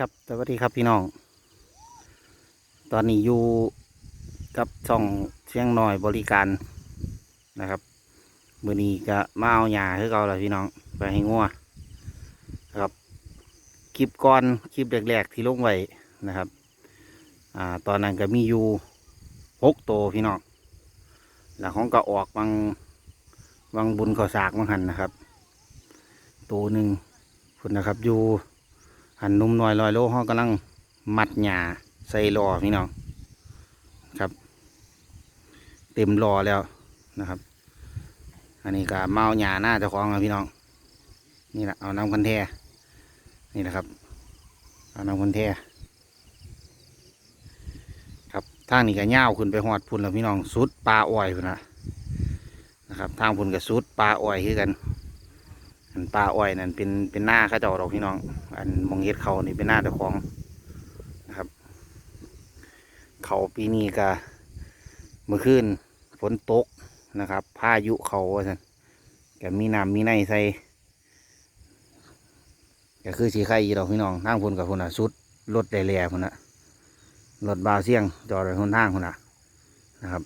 ครับสวัสดีครับพี่น้อง ตอนนี้อยู่กับช่องเชียงหน่อยบริการนะครับมือนี้ก็มาเอาหญ้าคือเก่าแล้วพี่น้องไปให้งัวครับคลิปก่อนคลิปแรกๆที่ลงไว้นะครับอ่าตอนนั้นก็มีอยู่หกตัวพี่น้องแล้วของก็ออกบางบางบุญข้าสากบางหันนะครับ ตัวหนึ่งพุ่นนะครับอยู่ หันนุ่มน้อยลอยโลห้องกำลังมัดหญ้าใส่รอพี่น้องครับ เต็มรอแล้วนะครับ อันนี้ก็เมาหญ้าหน้าเจ้าของนะพี่น้อง นี่แหละเอาน้ำกันแท้นี่แหละครับเอาน้ำกันแท้ครับทางนี้ก็ย่าวขึ้นไปหอดพุ่นแล้วพี่น้องสุดปลาอ้อยพุ่นนะนะครับ ทางพุ่นกับสุดปลาอ้อยคือกัน อันปลาอ้อยนั่นเป็นเป็นหน้าข้าเจ้าดอกพี่น้อง อันมองเฮ็ดเขานี่เป็นหน้าเจ้าของนะครับ เขาปีนี้ก็เมื่อคืนฝนตกนะครับพายุเขาว่าซั่นก็มีน้ำมีในใส่ก็คือสีไข่อีดอกพี่น้องทางพุ่นกับพุ่นอะสุดรถได้แล่พุ่นอะรถบาเสียงจอดไว้คนทางพุ่นอะนะครับ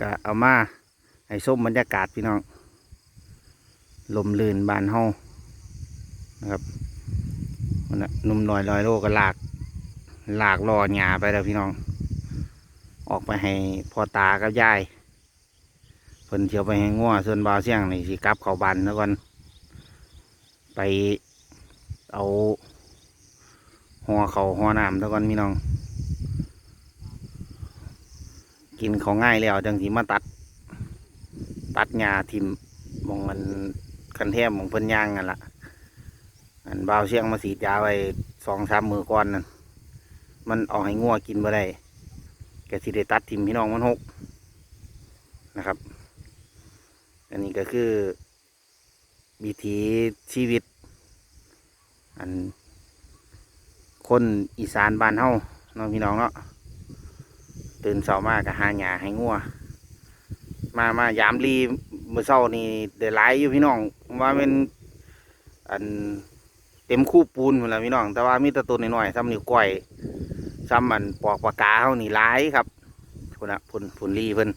ก็เอามาให้ส้มบรรยากาศพี่น้อง ลมลื่นบานเฮานะครับนะนุ่มหน่อยลอยโลก็ลากลากรอหยาไปแล้วพี่น้อง ออกไปให้พ่อตากับยายเพิ่นเที่ยวไปให้งัวส่วนบาวเสี่ยงนี่สิกลับเขาบันแล้วก่อนไปเอาหัวเขาหัวน้ำแล้วก่อนพี่น้อง กินของง่ายแล้วจังสีมาตัด ตัดหญ้าทิมมองมันคันแทมมองเพิ่นย่างกันละอันบ่าวเชียงมาสีดยาไว้สองสามมือก่อนนั่นมันเอาให้งัวกินมาได้แกสิได้ตัดทิมพี่น้องมันหกนะครับ อันนี้ก็คือวิถีชีวิต อันคนอีสานบ้านเฮาน้องพี่น้องเนาะ ตื่นเช้ามากก็หาหญ้าให้งัวมามายามรีเมื่อเช้านี่เดือดร้ายอยู่พี่น้องว่าเป็นอันเต็มคู่ปูนหมดแล้วพี่น้อง แต่ว่ามีตะตัวน้อยๆซ้ำนิ้วก้อยซ้ำมันปอกปากกาเขานี่ร้ายครับพุ่นนะพุ่นพุ่นรีเพิ่น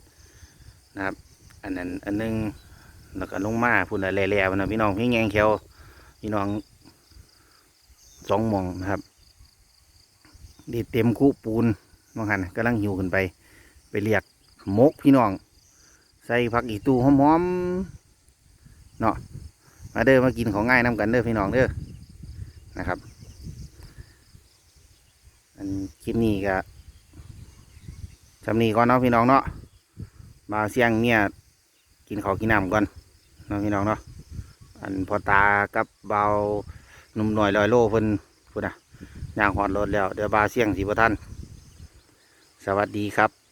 นะครับ อันนั้นอันหนึงแล้วก็ลงมาพุ่นอะไรแล่ๆพุ่นนะพี่น้องพี่แงงเขียวพี่น้องสองมองนะครับดีเต็มคู่ปูน มองหันกำลังหิวขึ้นไป ไปเรียกมกพี่น้อง ใส่ผักอีตูหอมๆเนาะมาเด้อมากินของง่ายน้ำกันเด้อพี่น้องเด้อนะครับ อันคลิปนี้ก็จำนี้ก่อนเนาะพี่น้องเนาะมาเสียงเนี่ยกินข้าวกินน้ำก่อนเนาะพี่น้องเนาะอันพอตากับเบาหนุ่มหน่อยลอยโลเพิ่นพูดนะย่างหอดรถแล้วเดี๋ยวบาเสียงสีบทัน สวัสดีครับ